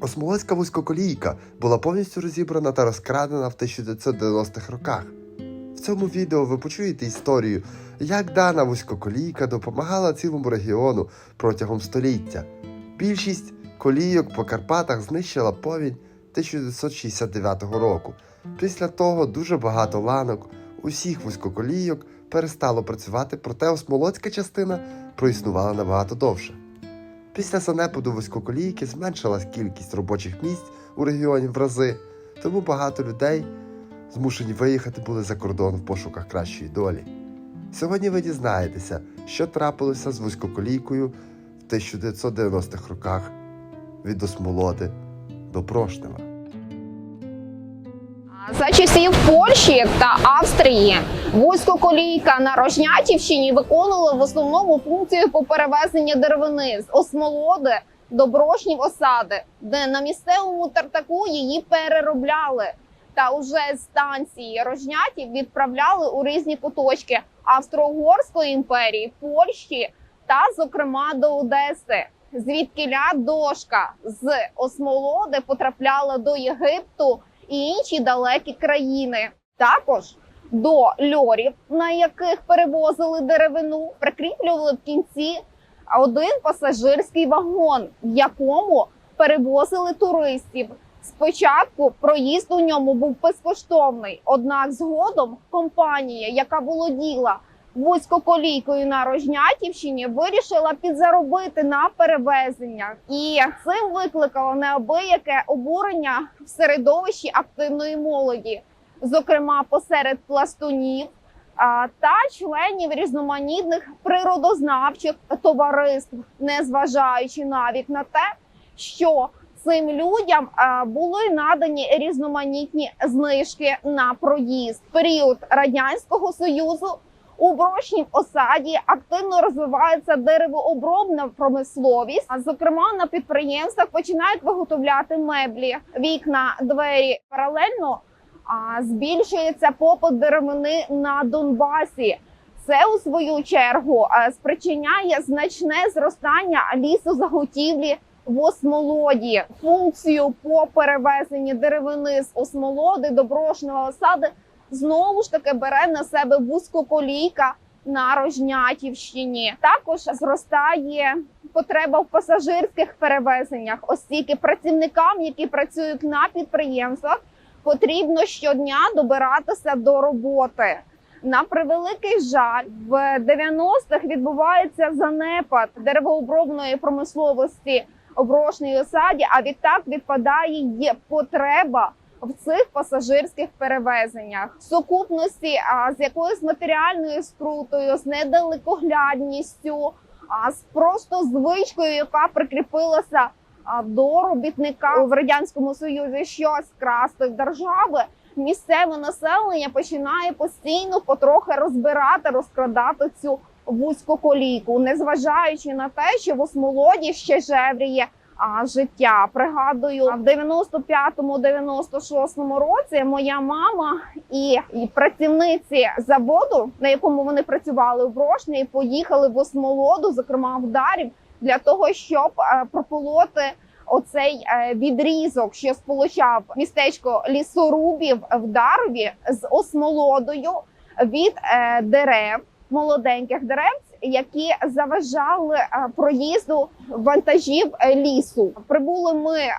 Осмолоцька вузькоколійка була повністю розібрана та розкрадена в 1990-х роках. В цьому відео ви почуєте історію, як дана вузькоколійка допомагала цілому регіону протягом століття. Більшість колійок по Карпатах знищила повінь 1969 року. Після того дуже багато ланок усіх вузькоколійок перестало працювати, проте осмолоцька частина проіснувала набагато довше. Після занепаду вузькоколійки зменшилась кількість робочих місць у регіоні в рази, тому багато людей змушені виїхати були за кордон в пошуках кращої долі. Сьогодні ви дізнаєтеся, що трапилося з вузькоколійкою в 1990-х роках від Осмолоди до Прошнева. За часів Польщі та Австрії вузькоколійка на Рожнятівщині виконувала в основному функцію по перевезенню деревини з Осмолоди до Брошнів осади, де на місцевому тартаку її переробляли. Та уже з станції Рожнятів відправляли у різні куточки Австро-Угорської імперії, Польщі та, зокрема, до Одеси. Звідкиля дошка з Осмолоди потрапляла до Єгипту і інші далекі країни. Також до льорів, на яких перевозили деревину, прикріплювали в кінці один пасажирський вагон, в якому перевозили туристів. Спочатку проїзд у ньому був безкоштовний, однак згодом компанія, яка володіла вузькоколійкою на Рожнятівщині, вирішила підзаробити на перевезеннях, і цим викликало неабияке обурення в середовищі активної молоді, зокрема посеред пластунів та членів різноманітних природознавчих товариств, незважаючи навіть на те, що цим людям були надані різноманітні знижки на проїзд. Період радянського союзу у брошній осаді активно розвивається деревообробна промисловість. А зокрема на підприємствах починають виготовляти меблі, вікна, двері паралельно. А збільшується попит деревини на Донбасі. Це у свою чергу спричиняє значне зростання лісозаготівлі в осмолоді. Функцію по перевезенні деревини з осмолоди до брошного осади знову ж таки бере на себе вузькоколійка на Рожнятівщині. Також зростає потреба в пасажирських перевезеннях, оскільки працівникам, які працюють на підприємствах, потрібно щодня добиратися до роботи. На превеликий жаль, в 90-х відбувається занепад деревообробної промисловості у брошній осаді, а відтак відпадає потреба в цих пасажирських перевезеннях в сукупності а, з якоюсь матеріальною скрутою, з недалекоглядністю, а з просто звичкою, яка прикріпилася а, до робітника в радянському союзі, щось красти в держави. Місцеве населення починає постійно потрохи розбирати, розкрадати цю вузькоколійку, незважаючи на те, що в осмолоді ще жевріє життя. Пригадую, в 95-96 році моя мама і, працівниці заводу, на якому вони працювали в Брошні, поїхали в осмолоду, зокрема в Дарів, для того, щоб е, прополоти. Оцей е, відрізок, що сполучав містечко лісорубів в Дарові з осмолодою від е, дерев, молоденьких дерев, які заважали е, проїзду вантажів е, лісу. Прибули ми е,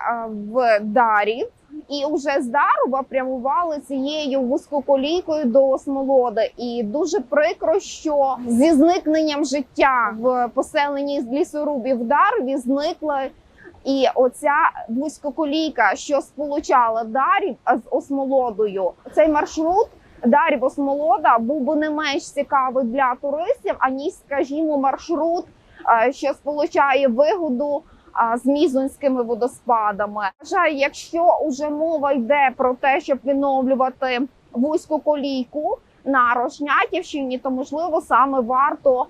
в Дарів. І вже з Дарова прямували цією вузькоколійкою до Осмолоди. І дуже прикро, що зі зникненням життя в поселенні з лісорубів в Дарові зникла і оця вузькоколійка, що сполучала Дарів з Осмолодою. Цей маршрут Дарів Осмолода був би не менш цікавий для туристів, аніж, скажімо, маршрут, е, що сполучає вигоду з мізонськими водоспадами. Вважаю, якщо уже мова йде про те, щоб відновлювати вузьку колійку на Рожнятівщині, то можливо саме варто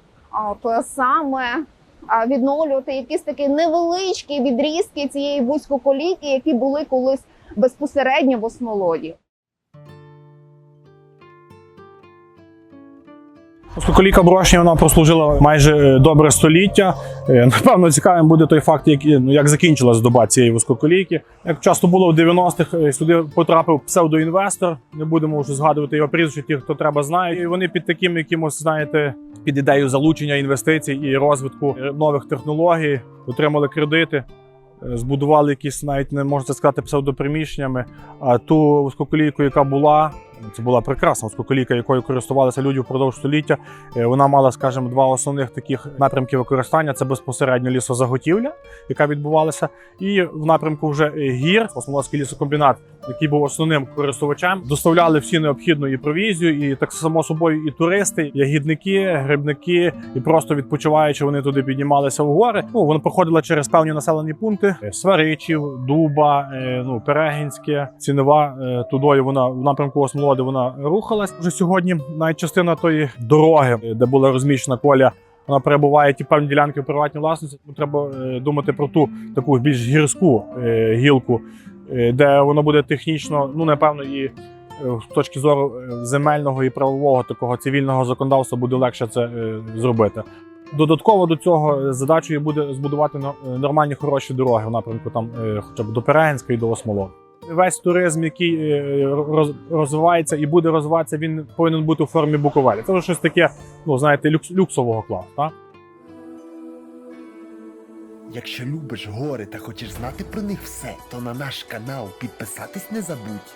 то саме відновлювати якісь такі невеличкі відрізки цієї вузькоколійки, які були колись безпосередньо в осмолоді. Скоколіка Брошня вона прослужила майже е, добре століття. Е, Напевно, цікавим буде той факт, як, ну, як закінчилась доба цієї вузкоколійки. Як часто було в 90-х, е, сюди потрапив псевдоінвестор. Не будемо вже згадувати його прізвище, ті, хто треба знають. І вони під таким якимось, знаєте, під ідею залучення інвестицій і розвитку е, нових технологій отримали кредити. е, Збудували якісь навіть не можна сказати псевдоприміщеннями. А ту вузькоколійку, яка була, це була прекрасна вузькоколійка, якою користувалися люди впродовж століття. Е, Вона мала, скажімо, два основних таких напрямки використання: це безпосередньо лісозаготівля, яка відбувалася, і в напрямку вже е, гір, Осмолоцький лісокомбінат, який був основним користувачем, доставляли всі необхідну і провізію, і так само собою, і туристи, ягідники, грибники, і просто відпочиваючи, вони туди піднімалися в гори. Ну вони проходили через певні населені пункти: е, Сваричів, Дуба, ну Перегінське, Цінова. Тудою вона в напрямку Осмолоди вона рухалась. Вже сьогодні навіть частина тої дороги, де була розміщена коля. Вона перебуває ті певні ділянки в приватній власності. Тому треба е, думати про ту таку більш гірську е, гілку, е, де воно буде технічно, ну напевно, і з точки зору земельного і правового такого цивільного законодавства буде легше це зробити. Додатково до цього задачею буде збудувати нормальні хороші дороги в напрямку там, хоча б до Перегінська до Осмолоду. Весь туризм, який е, розвивається і буде розвиватися, він повинен бути у формі буковелі. Це вже щось таке, ну знаєте, люкс, люксового класу. Так? Якщо любиш гори та хочеш знати про них все, то на наш канал підписатись не забудь.